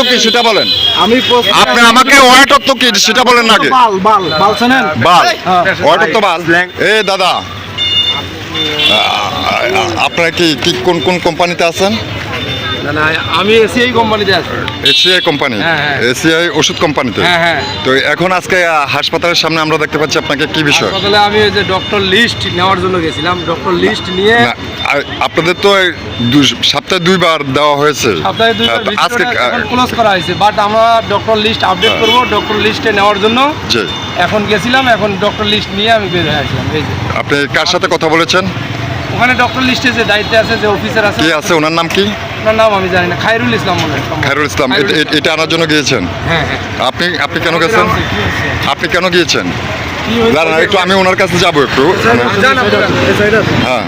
তত্ত্ব কি সেটা বলেন? আমি আপনি আমাকে ওয়াই অর্থ কি সেটা বলেন না আগে। বাল বাল বাল শোনেন। বাল। হ্যাঁ। বাল। এ দাদা। আপনার আপনারা কি কি কোন কোন কোম্পানিতে আছেন? না আমি এসিআই কোম্পানিতে আছি। ACI company. এসিআই ওষুধ কোম্পানিতে হ্যাঁ হ্যাঁ। তো এখন আজকে হাসপাতালের সামনে আমরা দেখতে পাচ্ছি আপনাকে কি বিষয়? হাসপাতালে আমি ওই যে ডক্টর লিস্ট নেওয়ার জন্য গেছিলাম। ডক্টর লিস্ট নিয়ে আপনাদের তো সপ্তাহে দুইবার দেওয়া হয়েছে। সপ্তাহে দুইবার আজকে ক্লোজ করা হয়েছে। বাট আমরা ডক্টর লিস্ট আপডেট। করব ডক্টর লিস্টে নেওয়ার জন্য। জি। এখন গেছিলাম এখন ডক্টর লিস্ট নিয়ে আমি বের হয়ে আসলাম। আপনি কার সাথে কথা বলেছেন? ওখানে ডক্টর লিস্টে যে দায়িত্বে আছে যে অফিসার আছে। কে আছে? ওনার নাম কি? ওনার নাম আমি জানি না খায়রুল ইসলাম মনে খায়রুল ইসলাম এটা- আনার জন্য গিয়েছেন? হ্যাঁ হ্যাঁ। আপনি আপনি কেন গেছেন? আপনি কেন গিয়েছেন? দাঁড়ান একটু আমি ওনার কাছে যাব একটু। আপনারা। হ্যাঁ।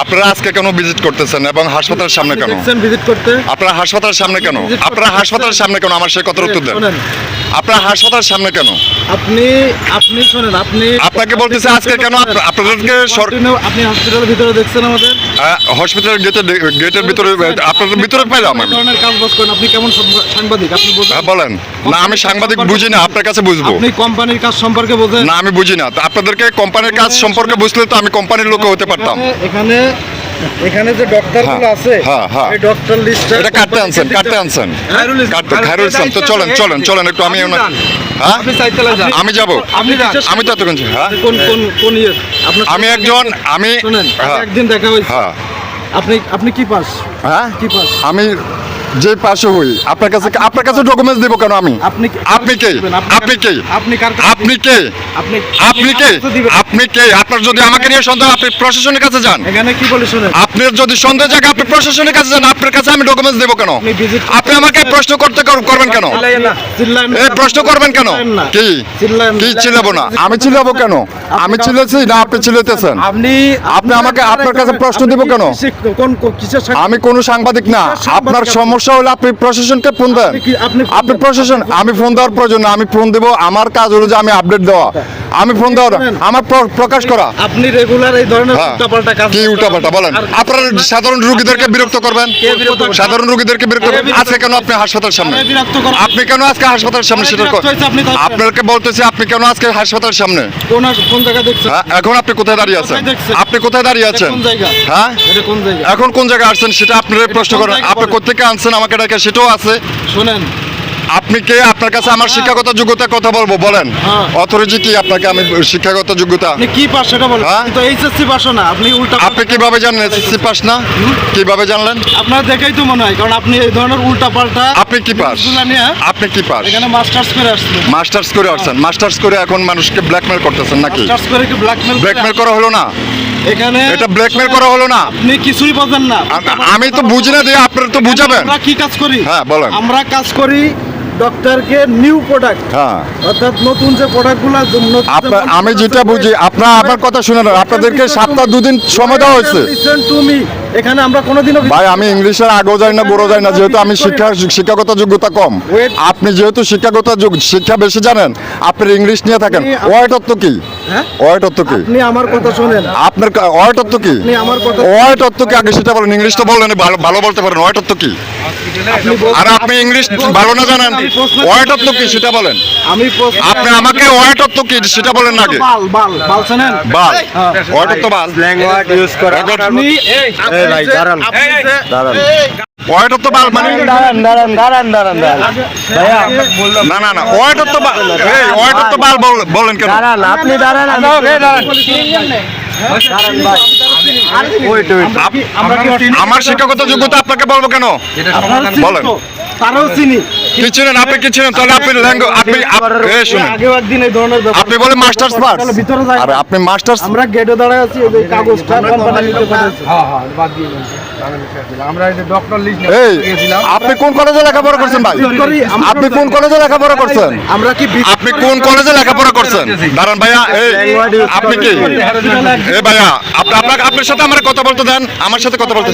আপনারা আজকে কেন ভিজিট করতেছেন এবং হাসপাতালের সামনে কেন? ভিজিট করতে? আপনারা হাসপাতালের সামনে কেন? আপনারা হাসপাতালের সামনে কেন? আমার সেই কথার উত্তর দেন। আপনারা হাসপাতাল সামনে কেন? আপনি আপনি শোনেন আপনি আপনাকে বলতেছে আজকে কেন আপনাদেরকে আপনি হসপিটালের ভিতরে দেখছেন আমাদের? হসপিটাল গেটের গেটের ভিতরে আপনাদের ভিতরে পেলাম কি আমি। ধরনের কাজ বাজ করেন আপনি কেমন সাংবাদিক? আপনি হ্যাঁ, বলেন। না আমি সাংবাদিক বুঝি না আপনার কাছে বুঝব। আপনি কোম্পানির কাজ সম্পর্কে বোঝেন না আমি বুঝি না। আপনাদেরকে কোম্পানির কাজ সম্পর্কে বুঝলে তো আমি কোম্পানির লোক হতে পারতাম। এখানে- এখানে যে ডক্টরগুলো হ্যাঁ, আছে হ্যাঁ, হ্যাঁ। এই ডক্টর লিস্ট এটা কাটতে আনছেন কাটতে আনছেন। কাটতে খায়রুল ইসলাম তো চলেন চলেন চলেন একটু আমি ওনার হ্যাঁ? আমি যাব। আপনি আমি তো এতক্ষণ হ্যাঁ? কোন কোন কোন ইয়ে? আমি একজন আমি হ্যাঁ। একদিন দেখা হয়েছে। হ্যাঁ। আপনি আপনি কি পাস? হ্যাঁ? কি পাস? আমি যে পাশে হই আপনার কাছে আপনার কাছে ডকুমেন্টস দেবো কেন আমি? আপনি আপনি কে? আপনি কে? আপনি কার আপনি কে? আপনি আপনি কে? আপনি কে? আপনার যদি আমাকে নিয়ে সন্দেহ আপনি প্রশাসনের কাছে যান। এখানে কি বলে শুনেন? আপনার যদি সন্দেহ জায়গা আপনি প্রশাসনের কাছে যান। আপনার কাছে আমি ডকুমেন্টস দেবো কেন? আপনি আমাকে প্রশ্ন করতে করবেন কেন। এই প্রশ্ন করবেন কেন? কি। কি চিল্লাবো না? আমি চিল্লাবো কেন? আমি চিল্লেছি না আপনি চিল্লাতেছেন আপনি আপনি আমাকে আপনার কাছে প্রশ্ন দিব কেন? আমি কোনো সাংবাদিক না। আপনার সমস্যা হলে আপনি প্রশাসনকে ফোন দেন। আপনি। প্রশাসন আমি ফোন দেওয়ার প্রয়োজন আমি ফোন দেবো আমার কাজ হলো যে আমি আপডেট দেওয়া। আমি ফোন দেওয়ার আমার প্রকাশ করা। আপনি রেগুলার এই ধরনের হ্যাঁ। উল্টাপাল্টা কাজ কি উল্টাপাল্টা? বলেন। আপনারা সাধারণ রোগীদেরকে বিরক্ত করবেন? সাধারণ রোগীদেরকে বিরক্ত করবেন? আজকে কেন আপনি হাসপাতাল সামনে? আপনি কেন আজকে হাসপাতালের সামনে সেটা আপনি আপনাকে বলতেছি আপনি কেন আজকে হাসপাতালের সামনে? কোন জায়গা দেখছেন? হ্যাঁ এখন আপনি কোথায় দাঁড়িয়ে আছেন? আপনি কোথায় দাঁড়িয়ে আছেন? হ্যাঁ? এটা কোন জায়গা? এখন কোন জায়গায় আসছেন সেটা আপনারা প্রশ্ন করেন। আপনি? কোথেকে আনছেন আমাকে ডাকে? সেটাও আছে। শুনেন। আপনি কে? আপনার কাছে আমার শিক্ষাগত যোগ্যতা কথা বলব বলেন। হ্যাঁ। অথরিটি কি আপনাকে? আমি শিক্ষাগত যোগ্যতা। আপনি কি পাস সেটা বলেন। হ্যাঁ? তো এইচএসসি পাস না আপনি উল্টা আপনি কীভাবে জানলেন এসএসসি পাস না? কীভাবে জানলেন? আপনার দেখেই তো মনে হয় কারণ আপনি এই ধরনের উল্টা পাল্টা আপনি কি পাস? নিয়ে আপনি কি পাস? এখানে মাস্টার্স করে আসছেন। মাস্টার্স করে আসছেন। মাস্টার্স করে এখন মানুষকে ব্ল্যাকমেল করতেছেন নাকি? মাস্টার্স করে কি ব্ল্যাকমেল ব্ল্যাকমেল করা হলো না? এখানে এটা ব্ল্যাকমেল করা হলো না। আপনি কিছুই বোঝেন না। আমি তো বুঝি না দিয়ে আপনারা তো বুঝাবেন। আমরা কি কাজ করি? হ্যাঁ, বলেন। আমরা কাজ করি ডক্টরকে নিউ প্রোডাক্ট হ্যাঁ। অর্থাৎ নতুন যে প্রোডাক্টগুলো আমি যেটা বুঝি আপনার আমার কথা শুনে না। আপনাদেরকে সপ্তাহ দুদিন সময় দেওয়া হয়েছে। এখানে আমরা কোনোদিনও ভাই আমি ইংলিশের আগেও যাই না বড় যাই না। যেহেতু আমি শিক্ষা শিক্ষাগত যোগ্যতা কম। আপনি যেহেতু শিক্ষাগত যোগ- শিক্ষা বেশি জানেন আপনি ইংলিশ নিয়ে থাকেন। হ্যাঁ? ওয়াইটত্ব কি? আপনি আমার কথা শুনেন। আপনার ওয়াইটত্ব কি? আমার কথা ওয়াইটত্ব কি? আগে সেটা বলেন ইংলিশ তো বললেন ভালো ভালো বলতে পারেন ওয়াইটত্ব কি? আর আপনি ইংলিশ ভালো না জানেন? ওয়াইটত্ব কি? সেটা বলেন। আমি আপনি আমাকে ওয়াইটত্ব কি? সেটা বলেন না আগে। বাল বাল বাল শোনেন। বাল। হ্যাঁ। বাল। ল্যাঙ্গুয়েজ ইউজ করা। আপনি আপনি ভাই, যে- দাঁড়ান। আপনি তো বাল মানে দাঁড়ান দাঁড়ান দাঁড়ান দাঁড়ান দাঁড়ান ভাইয়া না না না বাল এই ওয়াইটত্ব বাল বলেন কেন? দাঁড়ান আপনি দাঁড়ান আমার শিক্ষাগত যোগ্যতা আপনাকে বলব কেন? বলেন। তারাও চিনি। আপনি কি ছিলেন তাহলে আপনি আপনি আপ- এই শুনুন। একদিন এই ধরনের ব্যাপার- আপনি বলে মাস্টার্স পাস ভিতরে যাই। আরে আপনি মাস্টার্স আমরা গেটে দাঁড়ায় আছি এই যে কাগজটা কোম্পানি নিতে হ্যাঁ হ্যাঁ বাদ দিয়ে। আমরা এই ডক্টর লিস্ট আপনি কোন কলেজে লেখাপড়া করছেন ভাই? আপনি কোন কলেজে লেখাপড়া করছেন? আমরা কি আপনি কোন কলেজে লেখাপড়া করছেন? দাঁড়ান ভাইয়া এই আপনি কি? এ ভাইয়া আপনি আপনার আপনার সাথে আমার কথা বলতে দেন আমার সাথে কথা বলতে